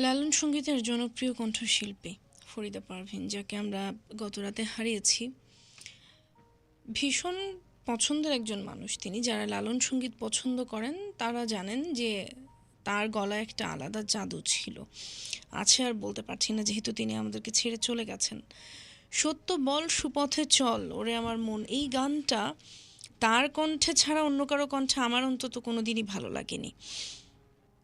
লালন সঙ্গীতের জনপ্রিয় কণ্ঠশিল্পী ফরিদা পারভিন, যাকে আমরা গত রাতে হারিয়েছি। ভীষণ পছন্দের একজন মানুষ তিনি। যারা লালন সংগীত পছন্দ করেন, তারা জানেন যে তার গলায় একটা আলাদা জাদু ছিল। আছে আর বলতে পারছি না, যেহেতু তিনি আমাদেরকে ছেড়ে চলে গেছেন। সত্য বল সুপথে চল, ওরে আমার মন। এই গানটা তার কণ্ঠে ছাড়া অন্য কারও কণ্ঠে আমার অন্তত কোনো দিনই ভালো লাগেনি।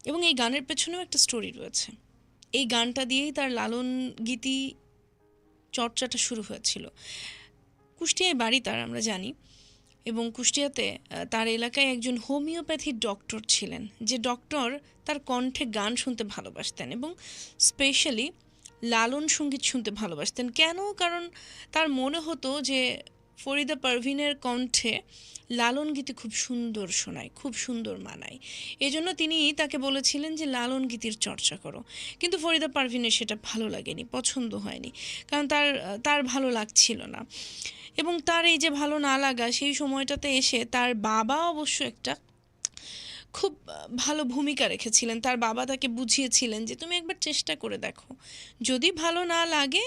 এবং এই গানের পেছনেও একটা স্টোরি রয়েছে। এই গানটা দিয়েই তার লালন গীতি চর্চাটা শুরু হয়েছিল। কুষ্টিয়ায় বাড়ি তার, আমরা জানি। এবং কুষ্টিয়াতে তার এলাকায় একজন হোমিওপ্যাথির ডক্টর ছিলেন, যে ডক্টর তার কণ্ঠে গান শুনতে ভালোবাসতেন এবং স্পেশালি লালন সংগীত শুনতে ভালোবাসতেন। কেন? কারণ তার মনে হতো যে ফরিদা পারভিনের কণ্ঠে লালন গীতি খুব সুন্দর শোনায়, খুব সুন্দর মানায়। এজন্য তিনি তাকে বলেছিলেন যে, লালন গীতির চর্চা করো। কিন্তু ফরিদা পারভিনের সেটা ভালো লাগেনি, পছন্দ হয়নি, কারণ তার তার ভালো লাগছিল না। এবং তার এই যে ভালো না লাগা, সেই সময়টাতে এসে তার বাবা অবশ্য একটা খুব ভালো ভূমিকা রেখেছিলেন। তার বাবা তাকে বুঝিয়েছিলেন যে, তুমি একবার চেষ্টা করে দেখো। যদি ভালো না লাগে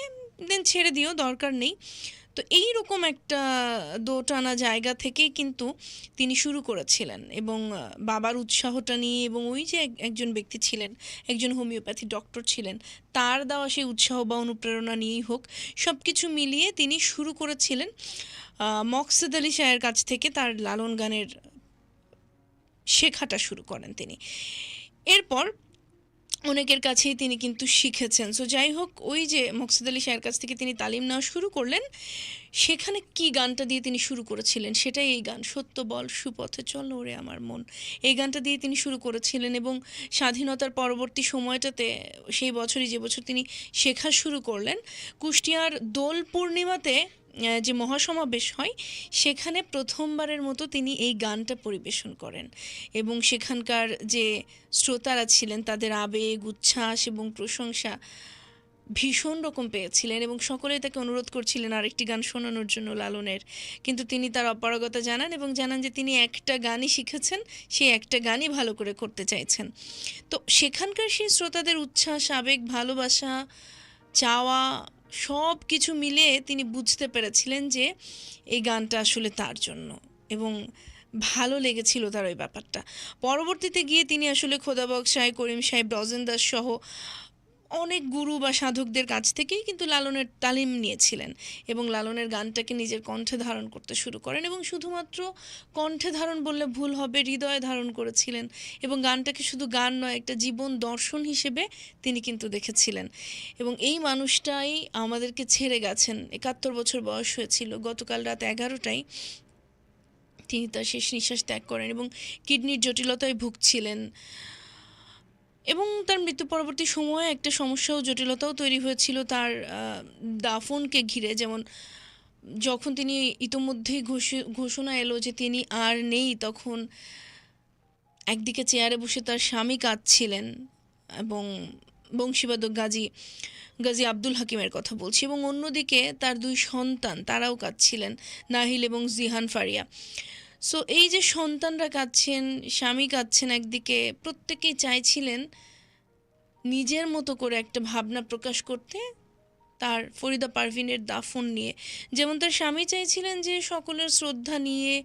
দেন ছেড়ে দিও, দরকার নেই। তো এই রকম একটা দোটানা জায়গা থেকেই কিন্তু তিনি শুরু করেছিলেন এবং বাবার উৎসাহটা নিয়ে এবং ওই যে একজন ব্যক্তি ছিলেন, একজন হোমিওপ্যাথি ডক্টর ছিলেন, তার দেওয়া সেই উৎসাহ বা অনুপ্রেরণা নিয়েই হোক সব কিছু মিলিয়ে তিনি শুরু করেছিলেন মকসেদ আলী শাহের কাছ থেকে তার লালন গানের শেখাটা শুরু করেন তিনি। এরপর অনেকের কাছেই তিনি কিন্তু শিখেছেন। সো যাই হোক ওই যে মকসুদ আলী শাহের কাছ থেকে তিনি তালিম নেওয়া শুরু করলেন, সেখানে কি গানটা দিয়ে তিনি শুরু করেছিলেন? সেটাই এই গান, সত্য বল, সুপথে চল ওরে আমার মন। এই গানটা দিয়ে তিনি শুরু করেছিলেন এবং স্বাধীনতার পরবর্তী সময়টাতে, সেই বছরই যে বছর তিনি শেখা শুরু করলেন, কুষ্টিয়ার দোল পূর্ণিমাতে যে মহাসমাবেশ হয়, সেখানে প্রথমবারের মতো তিনি এই গানটা পরিবেশন করেন। এবং সেখানকার যে শ্রোতারা ছিলেন, তাদের আবেগ, উচ্ছ্বাস এবং প্রশংসা ভীষণ রকম পেয়েছিলেন এবং সকলেই তাকে অনুরোধ করছিলেন আরেকটি গান শোনানোর জন্য লালনের। কিন্তু তিনি তার অপারগতা জানান এবং জানান যে তিনি একটা গানই শিখেছেন, সেই একটা গানই ভালো করে করতে চাইছেন। তো সেখানকার সেই শ্রোতাদের উচ্ছ্বাস, আবেগ, ভালোবাসা, চাওয়া সব কিছু মিলে তিনি বুঝতে পেরেছিলেন যে এই গানটা আসলে তার জন্য এবং ভালো লেগেছিল তার ওই ব্যাপারটা। পরবর্তীতে গিয়ে তিনি আসলে খোদাবক সাহেব করিম সাহেব, রজেন দাস সহ অনেক গুরু বা সাধকদের কাছ থেকেই কিন্তু লালনের তালিম নিয়েছিলেন এবং লালনের গানটাকে নিজের কণ্ঠে ধারণ করতে শুরু করেন এবং শুধুমাত্র কণ্ঠে ধারণ বললে ভুল হবে, হৃদয়ে ধারণ করেছিলেন এবং গানটাকে শুধু গান নয়, একটা জীবন দর্শন হিসেবে তিনি কিন্তু দেখেছিলেন। এবং এই মানুষটাই আমাদেরকে ছেড়ে গেছেন। একাত্তর বছর বয়স হয়েছিল, গতকাল রাত এগারোটায় তিনি তার শেষ নিঃশ্বাস ত্যাগ করেন এবং কিডনির জটিলতায় ভুগছিলেন। এবং তার মৃত্যু পরবর্তী সময়ে একটা সমস্যা ও জটিলতাও তৈরি হয়েছিল তার দাফনকে ঘিরে। যেমন, যখন তিনি ইতোমধ্যেই ঘোষি- ঘোষণা এলো যে তিনি আর নেই, তখন একদিকে চেয়ারে বসে তার স্বামী কাঁদছিলেন এবং বংশীবাদক গাজী গাজী আব্দুল হাকিমের কথা বলছি এবং অন্যদিকে তার দুই সন্তান, তারাও কাঁদছিলেন, নাহিল এবং জিহান ফারিয়া। সো এই যে সন্তানরা কাঁদছেন, স্বামী কাঁদছেন একদিকে, প্রত্যেকেই চাইছিলেন নিজের মতো করে একটা ভাবনা প্রকাশ করতে তার ফরিদা পারভিনের দাফন নিয়ে। যেমন তার স্বামী চাইছিলেন যে সকলের শ্রদ্ধা নিয়ে,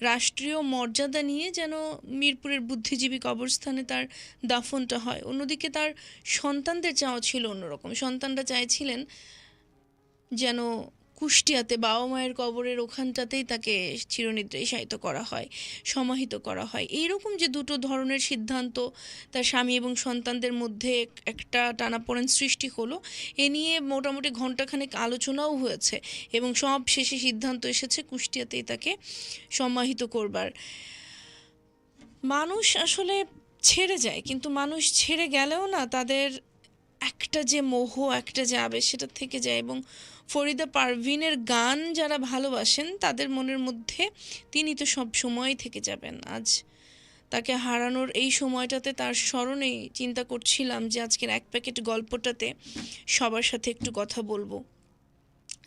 রাষ্ট্রীয় মর্যাদা নিয়ে যেন মিরপুরের বুদ্ধিজীবী কবরস্থানে তার দাফনটা হয়। অন্যদিকে তার সন্তানদের চাওয়া ছিল অন্যরকম। সন্তানরা চাইছিলেন যেন কুষ্টিয়াতে বাবা মায়ের কবরের ওখানটাতেই তাকে চিরনিদ্রায় শায়িত করা হয়, সমাহিত করা হয়। এইরকম যে দুটো ধরনের সিদ্ধান্ত তার স্বামী এবং সন্তানদের মধ্যে একটা টানাপোড়েন সৃষ্টি হলো, এ নিয়ে মোটামুটি ঘন্টাখানেক আলোচনাও হয়েছে এবং সব শেষে সিদ্ধান্ত এসেছে কুষ্টিয়াতেই তাকে সমাহিত করবার। মানুষ আসলে ছেড়ে যায়, কিন্তু মানুষ ছেড়ে গেলেও না তাদের একটা যে মোহ, একটা যে আবেশ সেটা থেকে যায়। এবং ফরিদা পারভিনের গান যারা ভালোবাসেন, তাদের মনের মধ্যে তিনি তো সব সময় থেকে যাবেন। আজ তাকে হারানোর এই সময়টাতে তার স্মরণেই চিন্তা করছিলাম যে আজকের এক প্যাকেট গল্পটাতে সবার সাথে একটু কথা বলব।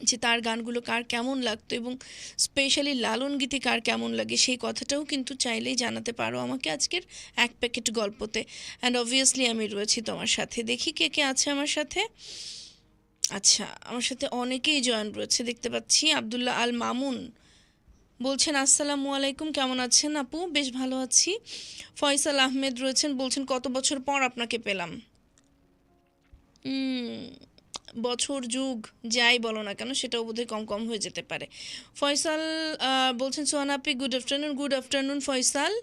যে তার গানগুলো কার কেমন লাগতো এবং স্পেশালি লালন গীতি কার কেমন লাগে সেই কথাটাও কিন্তু চাইলেই জানাতে পারো আমাকে আজকের এক প্যাকেট গল্পতে। অ্যান্ড অবভিয়াসলি আমি রয়েছি তোমার সাথে। দেখি কে কে আছে আমার সাথে। আচ্ছা আমার সাথে অনেকেই জয়েন রয়েছে। দেখতে পাচ্ছি আবদুল্লাহ আল মামুন। বলছেন, আসসালামু আলাইকুম, কেমন আছেন আপু? বেশ ভালো আছি। ফয়সাল আহমেদ রয়েছেন, বলছেন, কত বছর পর আপনাকে পেলাম। বছর, যুগ, যাই বলো না কেন, সেটাও বোধহয় কম কম হয়ে যেতে পারে। ফয়সাল বলছেন, সোহান আপি good afternoon good afternoon Faisal.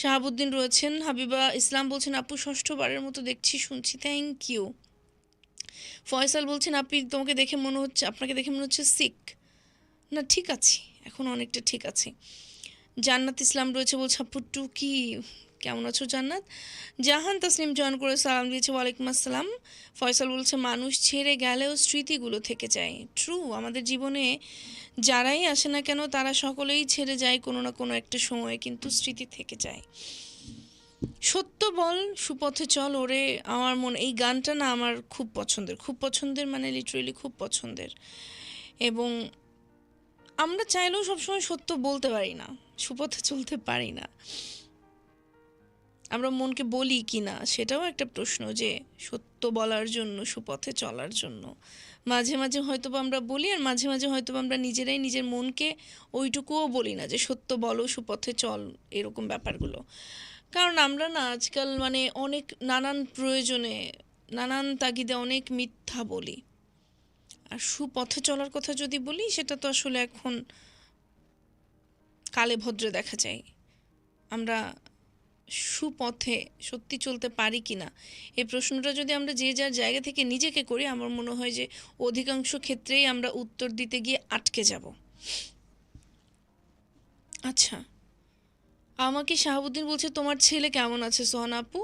Shahabuddin রয়েছেন, হাবিবা ইসলাম বলছেন, আপু, ষষ্ঠবারের মতো দেখছি, শুনছি থ্যাংক ইউ ফয়সাল বলছেন, আপনি তোমাকে দেখে মনে হচ্ছে, আপনাকে দেখে মনে হচ্ছে সিক না, ঠিক আছে, এখন অনেকটা ঠিক আছে। জান্নাত ইসলাম রয়েছে, বলছে, আপু টু কি কেমন আছো, জান্নাত? জাহান তাসলিম জয়েন করে সালাম দিয়েছে, ওয়ালাইকুম আসসালাম। ফয়সাল বলছে, মানুষ ছেড়ে গেলেও স্মৃতিগুলো থেকে যায়। ট্রু আমাদের জীবনে যারাই আসে না কেন, তারা সকলেই ছেড়ে যায় কোনো না কোনো একটা সময়ে, কিন্তু স্মৃতি থেকে যায়। সত্য বল, সুপথে চল, ওরে, আমার মনে, এই গানটা না আমার খুব পছন্দের। খুব পছন্দের মানে লিটারেলি খুব পছন্দের। এবং আমরা চাইলেও সবসময় সত্য বলতে পারি না, সুপথে চলতে পারি না। আমরা মনকে বলি কি না সেটাও একটা প্রশ্ন যে সত্য বলার জন্য, সুপথে চলার জন্য। মাঝে মাঝে হয়তো আমরা বলি আর মাঝে মাঝে হয়তো আমরা নিজেরাই নিজের মনকে ওইটুকুও বলি না যে সত্য বলো, সুপথে চল এরকম ব্যাপারগুলো। কারণ আমরা না আজকাল মানে অনেক নানান প্রয়োজনে, নানান তাগিদে অনেক মিথ্যা বলি। আর সুপথে চলার কথা যদি বলি, সেটা তো আসলে এখন কালে ভদ্রে দেখা যায়। আমরা সুপথে সত্যি চলতে পারি কি না? এই প্রশ্নটা যদি আমরা যে যার জায়গা থেকে নিজেকে করি, আমার মনে হয় যে অধিকাংশ ক্ষেত্রেই আমরা উত্তর দিতে গিয়ে আটকে যাব। আচ্ছা আমাকে শাহাবুদ্দিন বলছে, তোমার ছেলে কেমন আছে সোহানা আপু?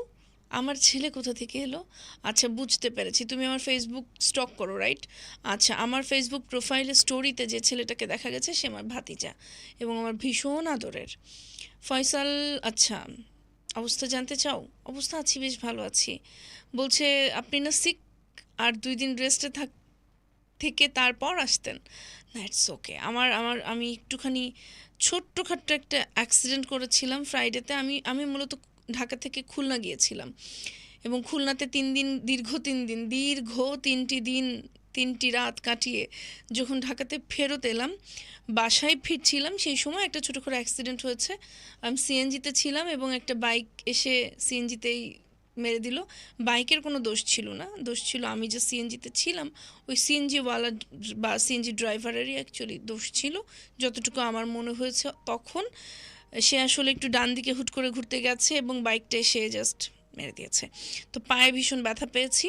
আমার ছেলে কোথা থেকে এলো? আচ্ছা বুঝতে পেরেছি। তুমি আমার ফেসবুক স্টক করো রাইট আচ্ছা আমার ফেসবুক প্রোফাইলে স্টোরিতে যে ছেলেটাকে দেখা গেছে, সে আমার ভাতিজা এবং আমার ভীষণ আদরের। ফয়সাল আচ্ছা অবস্থা জানতে চাও? অবস্থা আছি, বেশ ভালো আছি। বলছে, আপনি না সিক আর দুই দিন রেস্টে থাক, থেকে তারপর আসতেন? না ইটস ওকে আমার আমার, আমি একটুখানি ছোট্টখাট্ট একটা অ্যাক্সিডেন্ট করেছিলাম ফ্রাইডেতে আমি আমি মূলত ঢাকা থেকে খুলনা গিয়েছিলাম। এবং খুলনাতে তিন দিন, দীর্ঘ তিন দিন, দীর্ঘ তিনটি দিন তিনটি রাত কাটিয়ে যখন ঢাকাতে ফেরত এলাম, বাসায় ফিরছিলাম, সেই সময় একটা ছোটো করে অ্যাক্সিডেন্ট হয়েছে। আমি সিএনজিতে ছিলাম এবং একটা বাইক এসে সিএনজিতেই মেরে দিল। বাইকের কোনো দোষ ছিল না। দোষ ছিল আমি যে সিএনজিতে ছিলাম, ওই সিএনজিওয়ালা বা সিএনজি ড্রাইভারেরই অ্যাকচুয়ালি দোষ ছিল। যতটুকু আমার মনে হয়েছে, তখন সে আসলে একটু ডান দিকে হুট করে ঘুরতে গেছে এবং বাইকটা এসে জাস্ট মেরে দিয়েছে। তো পায়ে ভীষণ ব্যথা পেয়েছি।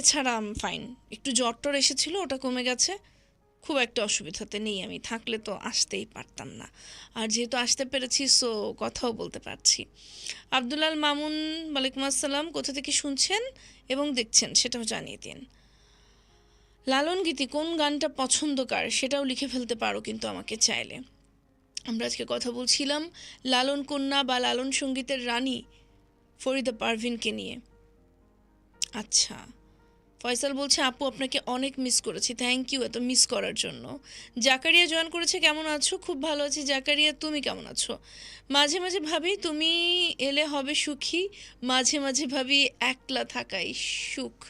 এছাড়া আম ফাইন একটু জ্বর টর এসেছিল, ওটা কমে গেছে। খুব একটা অসুবিধাতে নেই আমি, থাকলে তো আসতেই পারতাম না। আর যেহেতু আসতে পেরেছি সো কথাও বলতে পারছি। আবদুল্লাল মামুন, ওয়ালাইকুম আসসালাম, কোথা থেকে শুনছেন এবং দেখছেন সেটাও জানিয়ে দিন। লালন গীতি কোন গানটা পছন্দকার সেটাও লিখে ফেলতে পারো কিন্তু আমাকে চাইলে। আমরা আজকে কথা বলছিলাম লালন কন্যা বা লালন সঙ্গীতের রানী ফরিদা পারভিনকে নিয়ে। আচ্ছা। ফয়সাল বলছে, আপু, আপনাকে অনেক মিস করেছি। থ্যাংক ইউ এত মিস করার জন্য। জাকারিয়া জয়েন করেছে, কেমন আছো? খুব ভালো আছি। জাকারিয়া, তুমি কেমন আছো? মাঝে মাঝে ভাবি, তুমি এলে হবে সুখী। মাঝে মাঝে ভাবি, একলা থাকাই সুখ।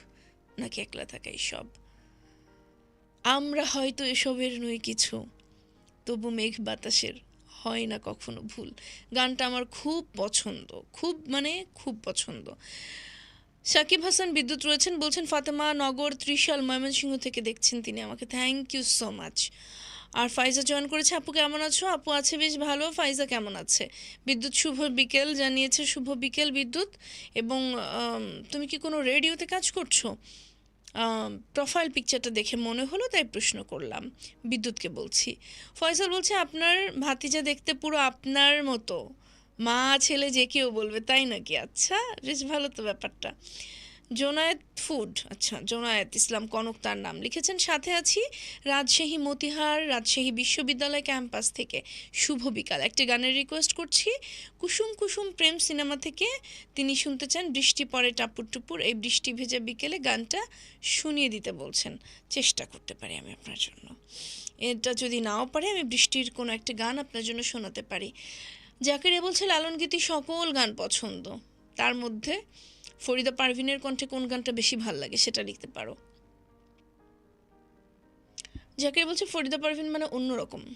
নাকি একলা থাকাই সব? আমরা হয়তো এসবের নই কিছু। তবু মেঘ বাতাসের হয় না কখনো ভুল। গানটা আমার খুব পছন্দ। খুব মানে খুব পছন্দ। সাকিব হাসান বিদ্যুৎ রয়েছেন, বলছেন ফাতেমা নগর, ত্রিশাল, ময়মনসিংহ থেকে দেখছেন তিনি আমাকে। থ্যাংক ইউ সো মাচ আর ফাইজা জয়েন করেছে, আপু কেমন আছো? আপু আছে বেশ ভালো, ফাইজা কেমন আছে? বিদ্যুৎ শুভ বিকেল, জানিয়েছে, শুভ বিকেল বিদ্যুৎ। এবং তুমি কি কোনো রেডিওতে কাজ করছ? প্রোফাইল পিকচারটা দেখে মনে হলো, তাই প্রশ্ন করলাম। বিদ্যুৎকে বলছি। ফয়সাল বলছে, আপনার ভাতিজা দেখতে পুরো আপনার মতো। মা ছেলে যে কেউ বলবে তাই নাকি? আচ্ছা বেশ ভালো তো ব্যাপারটা। জোনায়েত ফুড আচ্ছা জোনায়েত ইসলাম কনক তার নাম। লিখেছেন, সাথে আছি রাজশাহী মতিহার, রাজশাহী বিশ্ববিদ্যালয় ক্যাম্পাস থেকে। শুভ বিকাল। একটি গানের রিকোয়েস্ট করছি। কুসুম কুসুম প্রেম সিনেমা থেকে তিনি শুনতে চান বৃষ্টি পরে টাপুর টুপুর। এই বৃষ্টি ভেজা বিকেলে গানটা শুনিয়ে দিতে বলছেন। চেষ্টা করতে পারি আমি আপনার জন্য। এটা যদি নাও পারে, আমি বৃষ্টির কোনো একটা গান আপনার জন্য শোনাতে পারি। জাকিরে বলছে লালন গীতি সকল গান পছন্দ। তার মধ্যে ফরিদা পারভিনের কণ্ঠে কোন গানটা বেশি ভালো লাগে সেটা লিখতে পারো। জাকির বলছে ফরিদা পারভিন মানে অন্যরকম।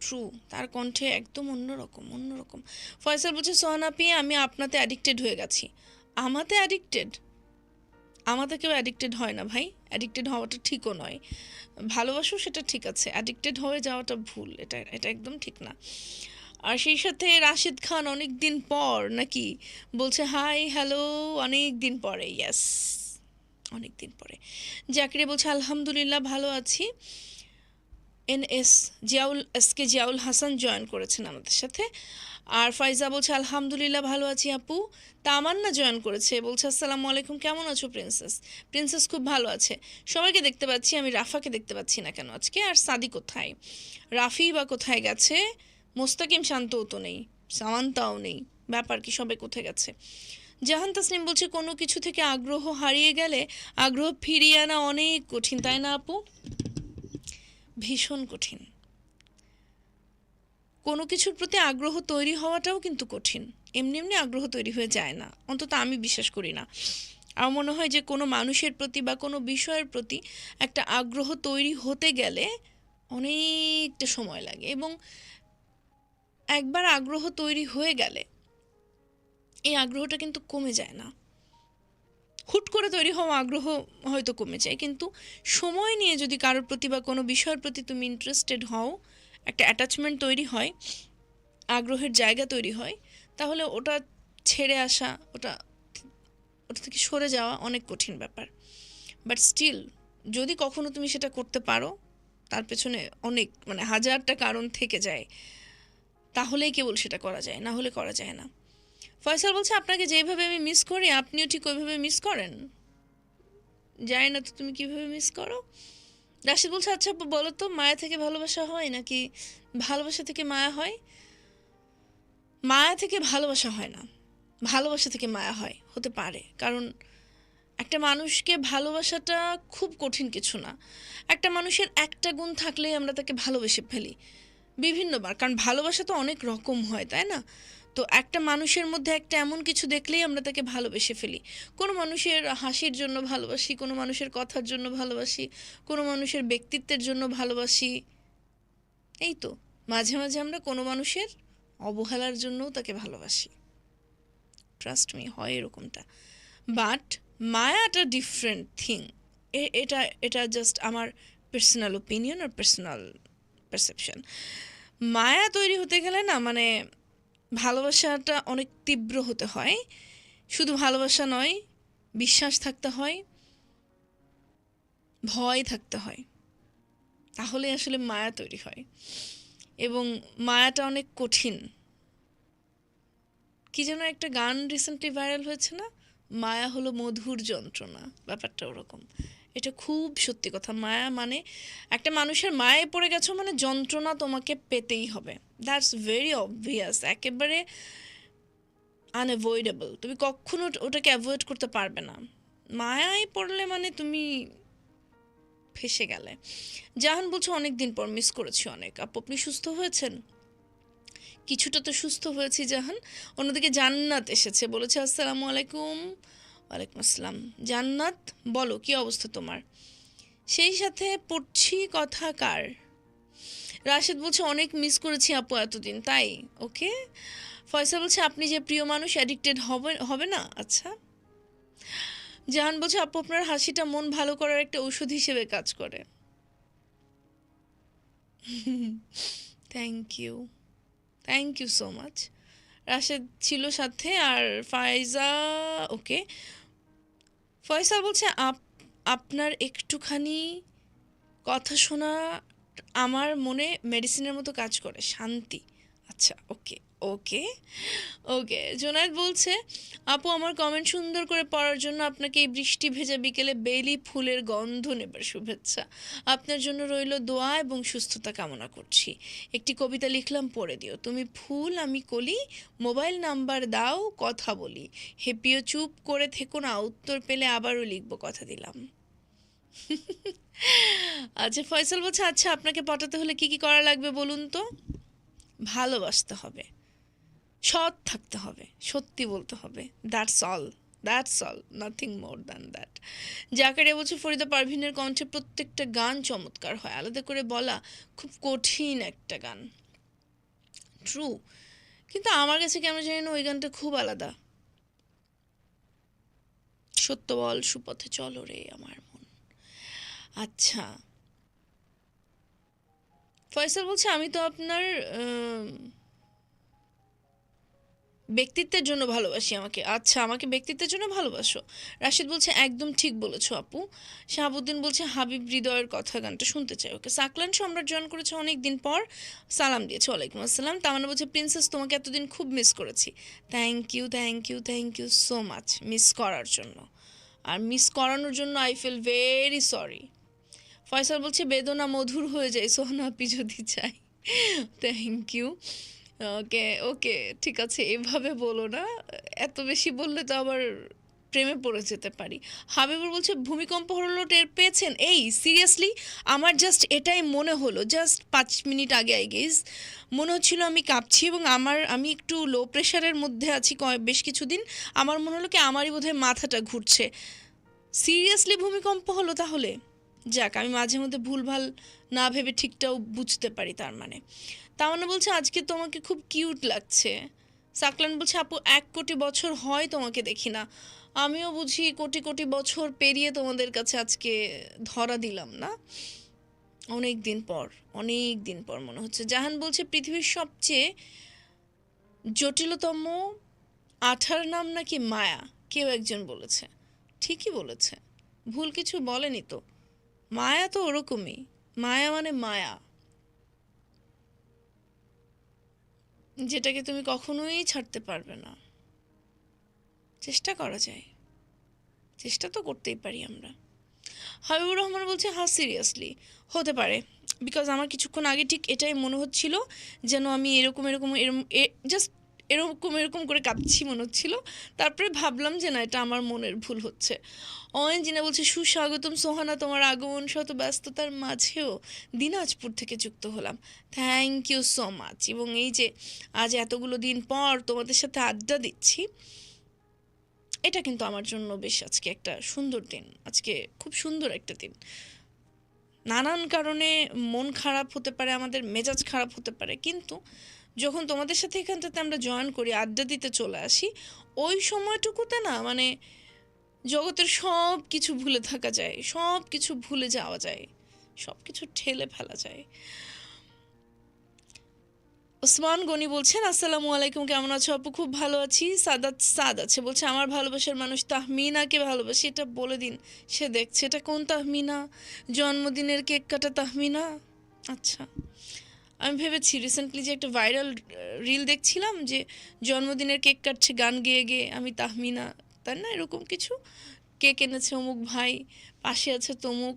ট্রু তার কণ্ঠে একদম অন্যরকম অন্যরকম। ফয়সাল বলছে, সোহানা সোহানাপি আমি আপনাতে অ্যাডিক্টেড হয়ে গেছি। আমাতে অ্যাডিক্টেড আমাতে কেউ অ্যাডিক্টেড হয় না ভাই। অ্যাডিক্টেড হওয়াটা ঠিকও নয়। ভালোবাসো সেটা ঠিক আছে। অ্যাডিক্টেড হয়ে যাওয়াটা ভুল। এটা এটা একদম ঠিক না। আর সেই সাথে রাশিদ খান অনেক দিন পর নাকি বলছে, হাই, হ্যালো। অনেক দিন পরে ইয়াস অনেক দিন পরে। জাকিরে বলছে, আলহামদুলিল্লাহ, ভালো আছি। N S Ziaul, S K Ziaul Hasan join করেছেন আমাদের সাথে। আর ফাইজা বলছে, আলহামদুলিল্লাহ, ভালো আছি আপু। তামান্না জয়েন করেছে, বলছে, আসসালামু আলাইকুম, কেমন আছো প্রিন্সেস? প্রিন্সেস খুব ভালো আছে। সবাইকে দেখতে পাচ্ছি, আমি রাফাকে দেখতে পাচ্ছি না কেন আজকে? আর সাদি কোথায়? রাফি বা কোথায় গেছে? মোস্তাকিম শান্তও তো নেই, সামান্তাও নেই। ব্যাপার কি, সবে কোথায় গেছে? জাহান তাসনিম বলছে, কোনো কিছু থেকে আগ্রহ হারিয়ে গেলে আগ্রহ ফিরিয়ে আনা অনেক কঠিন, তাই না আপু? ভীষণ কঠিন। কোনো কিছুর প্রতি আগ্রহ তৈরি হওয়াটাও কিন্তু কঠিন। এমনি এমনি আগ্রহ তৈরি হয়ে যায় না, অন্তত আমি বিশ্বাস করি না। আমার মনে হয় যে কোনো মানুষের প্রতি বা কোনো বিষয়ের প্রতি একটা আগ্রহ তৈরি হতে গেলে অনেকটা সময় লাগে এবং একবার আগ্রহ তৈরি হয়ে গেলে এই আগ্রহটা কিন্তু কমে যায় না। হুট করে তৈরি হওয়া আগ্রহ হয়তো কমে যায়, কিন্তু সময় নিয়ে যদি কারোর প্রতি বা কোনো বিষয়ের প্রতি তুমি ইন্টারেস্টেড হও, একটা অ্যাটাচমেন্ট তৈরি হয়, আগ্রহের জায়গা তৈরি হয়, তাহলে ওটা ছেড়ে আসা, ওটা ওটা থেকে সরে যাওয়া অনেক কঠিন ব্যাপার। বাট স্টিল যদি কখনো তুমি সেটা করতে পারো, তার পেছনে অনেক মানে হাজারটা কারণ থেকে যায়। তাহলেই কেবল সেটা করা যায়, না হলে করা যায় না। ফয়সাল বলছে, আপনাকে যেভাবে আমি মিস করি, আপনিও ঠিক ওইভাবে মিস করেন? জানি না তো তুমি কীভাবে মিস করো। রাশিদ বলছে আচ্ছা বলো তো, মায়া থেকে ভালোবাসা হয় নাকি ভালোবাসা থেকে মায়া হয়? মায়া থেকে ভালোবাসা হয় না, ভালোবাসা থেকে মায়া হয়, হতে পারে। কারণ একটা মানুষকে ভালোবাসাটা খুব কঠিন কিছু না। একটা মানুষের একটা গুণ থাকলেই আমরা তাকে ভালোবেসে ফেলি। বিভিন্নবার, কারণ ভালোবাসা তো অনেক রকম হয়, তাই না? তো একটা মানুষের মধ্যে একটা এমন কিছু দেখলেই আমরা তাকে ভালোবেসে ফেলি। কোনো মানুষের হাসির জন্য ভালোবাসি, কোনো মানুষের কথার জন্য ভালোবাসি, কোনো মানুষের ব্যক্তিত্বের জন্য ভালোবাসি। এই তো, মাঝে মাঝে আমরা কোনো মানুষের অবহেলার জন্যও তাকে ভালোবাসি। ট্রাস্ট মি হয় এরকমটা। বাট মায়াটা ডিফারেন্ট থিং এটা এটা জাস্ট আমার পার্সোনাল ওপিনিয়ন আর পার্সোনাল পারসেপশন মায়া তৈরি হতে গেলে না মানে ভালোবাসাটা অনেক তীব্র হতে হয়। শুধু ভালোবাসা নয়, বিশ্বাস থাকতে হয়, ভয় থাকতে হয়। তাহলে আসলে মায়া তৈরি হয়। এবং মায়াটা অনেক কঠিন। কি যেন একটা গান রিসেন্টলি ভাইরাল হয়েছে না? মায়া হলো মধুর যন্ত্রণা, ব্যাপারটা ওরকম। এটা খুব সত্যি কথা। মায়া মানে একটা মানুষের মায়ে পড়ে গেছো মানে যন্ত্রণা তোমাকে পেতেই হবে। দ্যাটস ভেরি অবভিয়াস একেবারে আনঅ্যাভয়েডেবল তুমি কখনো ওটাকে অ্যাভয়েড করতে পারবে না। মায়ায় পড়লে মানে তুমি ফেসে গেলে। জাহান বলছো অনেক দিন পর মিস করেছি অনেক। আপু, আপনি সুস্থ হয়েছেন? কিছুটা তো সুস্থ হয়েছি, জাহান। অন্যদিকে জান্নাত এসেছে। বলেছে, আসসালামু আলাইকুম। ওয়ালাইকুম আসসালাম। জান্নাত, বলো, কি অবস্থা তোমার? সেই সাথে পড়ছি কথা কার? রাশেদ বলছে, অনেক মিস করেছি আপু এতদিন, তাই? ওকে ফয়সা বলছে, আপনি যে প্রিয় মানুষ অ্যাডিক্টেড হবে হবে না? আচ্ছা। জাহান বলছে, আপু, আপনার হাসিটা মন ভালো করার একটা ঔষধ হিসেবে কাজ করে। Thank you thank you so much Rashed ছিল সাথে আর ফায়জা ওকে ফয়সাল বলছে আপ আপনার একটুখানি কথা শোনা আমার মনে মেডিসিনের মতো কাজ করে শান্তি। আচ্ছা ওকে ওকে ওকে জোনায়েদ বলছে, আপু, আমার কমেন্ট সুন্দর করে পড়ার জন্য আপনাকে এই বৃষ্টি ভেজা বিকেলে বেলি ফুলের গন্ধ নেবার শুভেচ্ছা। আপনার জন্য রইল দোয়া এবং সুস্থতা কামনা করছি। একটি কবিতা লিখলাম, পড়ে দিও। তুমি ফুল, আমি কলি, মোবাইল নাম্বার দাও, কথা বলি। হেপিও চুপ করে থেকো না, উত্তর পেলে আবারও লিখব, কথা দিলাম। আচ্ছা ফয়সাল বলছে আচ্ছা আপনাকে পটাতে হলে কি কি করা লাগবে বলুন তো? ভালোবাসতে হবে। সৎ থাকতে হবে, সত্যি বলতে হবে। That's all that's all nothing more than that Zakaria বলছে ফরিদা পারভিনের কণ্ঠে প্রত্যেকটা গান চমৎকার হয়। আলাদা করে বলা খুব কঠিন একটা গান। ট্রু কিন্তু আমার কাছে কেন জানি না ওই গানটা খুব আলাদা। সত্য বল, সুপথে চলো রে আমার মন। আচ্ছা ফয়সাল বলছে, আমি তো আপনার ব্যক্তিত্বের জন্য ভালোবাসি আমাকে। আচ্ছা আমাকে ব্যক্তিত্বের জন্য ভালোবাসো? রাশিদ বলছে, একদম ঠিক বলেছ আপু। শাহাবুদ্দিন বলছে, হাবিব হৃদয়ের কথা, গানটা শুনতে চাই। ওকে, সাকলান সম্রাট জয়েন করেছে অনেক দিন পর। সালাম দিয়েছে, ওয়ালাইকুম আসসালাম। তামান্না বলছে, প্রিন্সেস, তোমাকে এতদিন খুব মিস করেছি। Thank you thank you thank you so much miss করার জন্য। আর মিস করানোর জন্য I feel very sorry Faisal বলছে, বেদনা মধুর হয়ে যায়। সোহানা আপি যদি চাই থ্যাংক ইউ ওকে ওকে, ঠিক আছে, এভাবে বলো না। এত বেশি বললে তো আবার প্রেমে পড়ে যেতে পারি। হাবিবুর বলছে, ভূমিকম্প হলো টের পেয়েছেন? এই সিরিয়াসলি আমার জাস্ট এটাই মনে হলো। জাস্ট পাঁচ মিনিট আগে আই গেস মনে হচ্ছিল আমি কাঁপছি এবং আমার, আমি একটু লো প্রেশারের মধ্যে আছি কয় বেশ কিছুদিন। আমার মনে হলো কি, আমারই বোধহয় মাথাটা ঘুরছে। সিরিয়াসলি ভূমিকম্প হলো তাহলে? যাক, আমি মাঝে মধ্যে ভুলভাল না ভেবে ঠিকটাও বুঝতে পারি তার মানে। তামান্না বলছে, আজকে তোমাকে খুব কিউট লাগছে। সাকলান বলছে, আপু, এক কোটি বছর হয় তোমাকে দেখি না। আমিও বুঝি কোটি কোটি বছর পেরিয়ে তোমাদের কাছে আজকে ধরা দিলাম না? অনেক দিন পর, অনেক দিন পর মনে হচ্ছে। জাহান বলছে, পৃথিবীর সবচেয়ে জটিলতম আঠার নাম নাকি মায়া? কেউ একজন বলেছে। ঠিকই বলেছে। ভুল কিছু বলেনি তো। মায়া তো ওরকমই। মায়া মানে মায়া। যেটাকে তুমি কখনোই ছাড়তে পারবে না। চেষ্টা করা যায়। চেষ্টা তো করতেই পারি আমরা। হাবিবুর রহমান বলছে হ্যাঁ সিরিয়াসলি হতে পারে। বিকজ আমার কিছুক্ষণ আগে ঠিক এটাই মনে হচ্ছিল, যেন আমি এরকম এরকম এরকম জাস্ট এরকম এরকম করে কাঁদছি মনে হচ্ছিল। তারপরে ভাবলাম যে না, এটা আমার মনের ভুল হচ্ছে। অয়ন জিনা বলছে, সুস্বাগতম সোহানা, তোমার আগমন শত ব্যস্ততার মাঝেও দিনাজপুর থেকে যুক্ত হলাম। থ্যাংক ইউ সো মাচ এবং এই যে, আজ এতগুলো দিন পর তোমাদের সাথে আড্ডা দিচ্ছি, এটা কিন্তু আমার জন্য বেশ আজকে একটা সুন্দর দিন। আজকে খুব সুন্দর একটা দিন। নানান কারণে মন খারাপ হতে পারে, আমাদের মেজাজ খারাপ হতে পারে, কিন্তু যখন তোমাদের সাথে এখানটাতে আমরা জয়েন করি, আড্ডা দিতে চলে আসি, ওই সময়টুকুতে না মানে জগতের সব কিছু ভুলে থাকা যায় সব কিছু ভুলে যাওয়া যায় সব কিছু ঠেলে ফেলা যায়। ওসমান গনি বলছেন, আসসালামু আলাইকুম, কেমন আছো আপু? খুব ভালো আছি। সাদাত সাদ আছে, বলছে, আমার ভালোবাসার মানুষ তাহমিনাকে ভালোবাসি। এটা বলে দিন, সে দেখছে, এটা কোন তাহমিনা? জন্মদিনের কেক কাটা তাহমিনা? আচ্ছা। আমি ভেবেছি রিসেন্টলি যে একটা ভাইরাল রিল দেখছিলাম যে জন্মদিনের কেক কাটছে, গান গেয়ে গেয়ে আমি তাহমিনা, তাই না? এরকম কিছু। কেক এনেছে অমুক ভাই, পাশে আছে তমুক,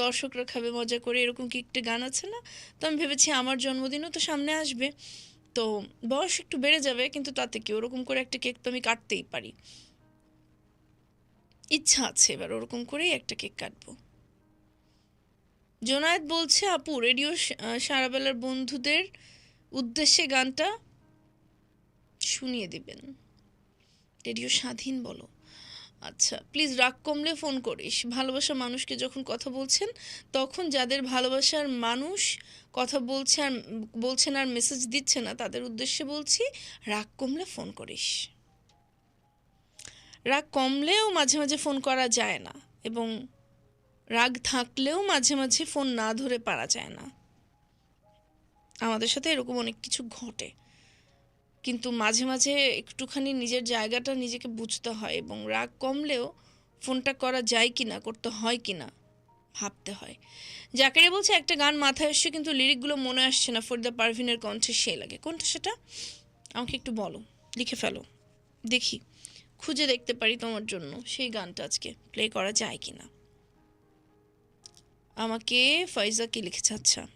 দর্শকরা খাবে, মজা করে, এরকম কি একটা গান আছে না? তো আমি ভেবেছি আমার জন্মদিনও তো সামনে আসবে। তো বয়স একটু বেড়ে যাবে, কিন্তু তাতে কি? ওরকম করে একটা কেক তো আমি কাটতেই পারি। ইচ্ছা আছে এবার ওরকম করেই একটা কেক কাটবো। জোনায়েত বলছে, আপু, রেডিও সারাবেলার বন্ধুদের উদ্দেশ্যে গানটা শুনিয়ে দিবেন। রেডিও স্বাধীন বলো। আচ্ছা প্লিজ রাগ কমলে ফোন করিস। ভালোবাসা মানুষকে যখন কথা বলছেন, তখন যাদের ভালোবাসার মানুষ কথা বলছে আর, বলছেন আর মেসেজ দিচ্ছে না, তাদের উদ্দেশ্যে বলছি, রাগ কমলে ফোন করিস। রাগ কমলেও মাঝে মাঝে ফোন করা যায় না এবং রাগ থাকলেও মাঝে মাঝে ফোন না ধরে পারা যায় না। আমাদের সাথে এরকম অনেক কিছু ঘটে। কিন্তু মাঝে মাঝে একটুখানি নিজের জায়গাটা নিজেকে বুঝতে হয় এবং রাগ কমলেও ফোনটা করা যায় কি না, করতে হয় কি না, ভাবতে হয়। জাকারিয়া বলছে, একটা গান মাথায় আসছে কিন্তু লিরিকগুলো মনে আসছে না। ফরিদা পারভিনের কণ্ঠে সে লাগে। কোনটা সেটা? আমাকে একটু বলো। লিখে ফেলো। দেখি। খুঁজে দেখতে পারি তোমার জন্য সেই গানটা আজকে। প্লে করা যায় কি না? আমাকে ফয়জা কি লিখেছে আচ্ছা।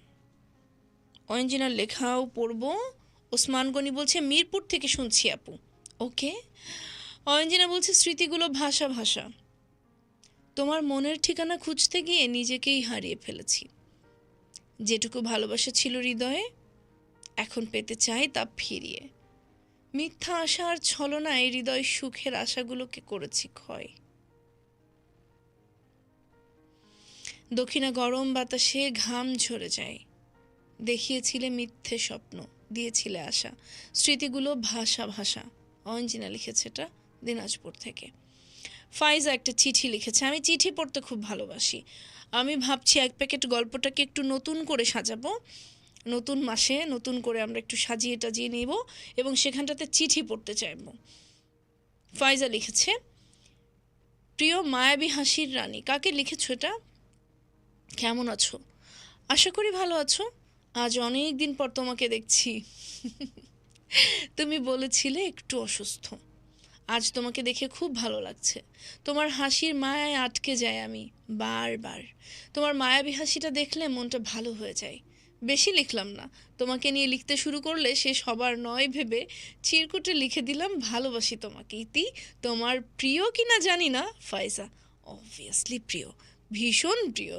অঞ্জিনার লেখাও পড়ব। ওসমান গনি বলছে, মিরপুর থেকে শুনছি আপু। ওকে। অঞ্জিনা বলছে, স্মৃতিগুলো ভাষা ভাষা। তোমার মনের ঠিকানা খুঁজতে গিয়ে নিজেকেই হারিয়ে ফেলেছি। যেটুকু ভালোবাসা ছিল হৃদয়ে, এখন পেতে চাই তা ফিরিয়ে। মিথ্যা আশার ছলনায় হৃদয় সুখের আশাগুলোকে করেছি ক্ষয়। দক্ষিণা গরম বাতাসে ঘাম ঝরে যায়। দেখিয়েছিলে মিথ্যে স্বপ্ন, দিয়েছিলে আশা। স্মৃতিগুলো ভাষা ভাষা। অঞ্জিনা লিখেছে এটা দিনাজপুর থেকে। ফাইজা একটা চিঠি লিখেছে, আমি চিঠি পড়তে খুব ভালোবাসি। আমি ভাবছি এক প্যাকেট গল্পটাকে একটু নতুন করে সাজাবো। নতুন মাসে নতুন করে আমরা একটু সাজিয়ে টাজিয়ে নেব এবং সেখানটাতে চিঠি পড়তে চাইব। ফাইজা লিখেছে, প্রিয় মায়াবী হাসির রানী, কাকে লিখেছো এটা? কেমন আছো? আশা করি ভালো আছো। আজ অনেক দিন পর তোমাকে দেখছি। তুমি বলেছিলে একটু অসুস্থ। আজ তোমাকে দেখে খুব ভালো লাগছে। তোমার হাসির মায়ায় আটকে যায় আমি বারবার। তোমার মায়াবী হাসিটা দেখলে মনটা ভালো হয়ে যায়। বেশি লিখলাম না। তোমাকে নিয়ে লিখতে শুরু করলে সে সবার নয় ভেবে চিরকুটে লিখে দিলাম, ভালোবাসি তোমাকে ইতি তোমার প্রিয় কিনা জানি না, ফাইজা অবভিয়াসলি প্রিয়। ভীষণ প্রিয়।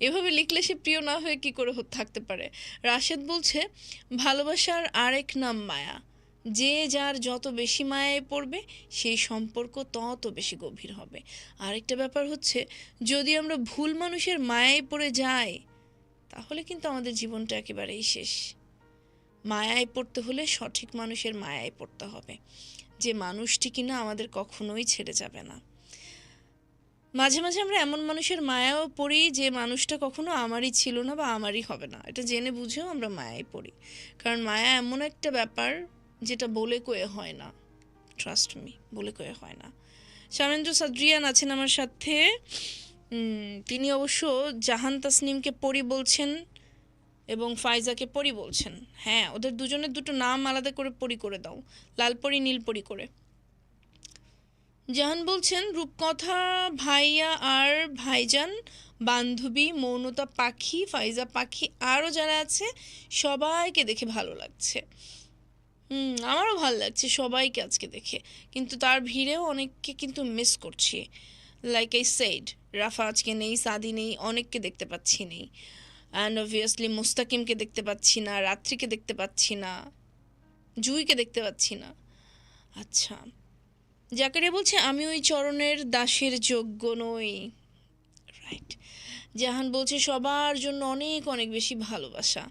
এভাবে লিখলে সে প্রিয় না হয়ে কি করে থাকতে পারে? রাশেদ বলছে, ভালোবাসার আরেক নাম মায়া। যে যার যত বেশি মায়ায় পড়বে, সেই সম্পর্ক তত বেশি গভীর হবে। আরেকটা ব্যাপার হচ্ছে, যদি আমরা ভুল মানুষের মায়ায় পড়ে যাই, তাহলে কিন্তু আমাদের জীবনটা একেবারেই শেষ। মায়ায় পড়তে হলে সঠিক মানুষের মায়ায় পড়তে হবে। যে মানুষটি কিনা আমাদের কখনোই ছেড়ে যাবে না। মাঝে মাঝে আমরা এমন মানুষের মায়াও পড়ি যে মানুষটা কখনো আমারই ছিল না বা আমারই হবে না। এটা জেনে বুঝেও আমরা মায়ায় পড়ি। কারণ মায়া এমন একটা ব্যাপার যেটা বলে কয়ে হয় না। ট্রাস্ট মি বলে কয়ে হয় না। শামেন্দ্র সাদ্রিয়ান আছেন আমার সাথে। তিনি অবশ্য জাহান তাসনিমকে পরি বলছেন এবং ফাইজাকে পরি বলছেন। হ্যাঁ ওদের দুজনের দুটো নাম আলাদা করে পরি করে দাও। লাল পরি নীল নীলপরি করে। জাহান বলছেন, রূপকথা ভাইয়া আর ভাইজান, বান্ধবী মৌনতা পাখি, ফাইজা পাখি আরও যারা আছে, সবাইকে দেখে ভালো লাগছে। হুম, আমারও ভালো লাগছে সবাইকে আজকে দেখে। কিন্তু তার ভিড়েও অনেককে কিন্তু মিস করছি। লাইক আই সেইড রাফা আজকে নেই, সাদি নেই, অনেককে দেখতে পাচ্ছি নেই। অ্যান্ড অবভিয়াসলি মুস্তাকিমকে দেখতে পাচ্ছি না, রাত্রিকে দেখতে পাচ্ছি না, জুইকে দেখতে পাচ্ছি না। আচ্ছা। জাকারিয়া বলছে, আমি ওই চরণের দাসের যোগ্য নই। রাইট জাহান বলছে, সবার জন্য অনেক অনেক বেশি ভালোবাসা।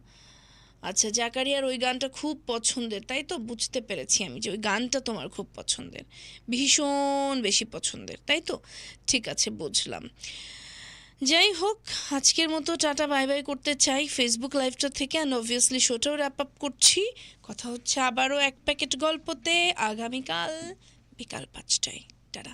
আচ্ছা জাকারিয়ার ওই গানটা খুব পছন্দের, তাই তো? বুঝতে পেরেছি আমি যে ওই গানটা তোমার খুব পছন্দের, ভীষণ বেশি পছন্দের, তাই তো? ঠিক আছে, বুঝলাম। যাই হোক, আজকের মতো টাটা, বাই বাই করতে চাই। ফেসবুক লাইভটা থেকে অ্যান্ড অবভিয়াসলি শোটাও র্যাপ আপ করছি। কথা হচ্ছে আবারও এক প্যাকেট গল্পতে। আগামীকাল বিকাল পাঁচটায় টাটা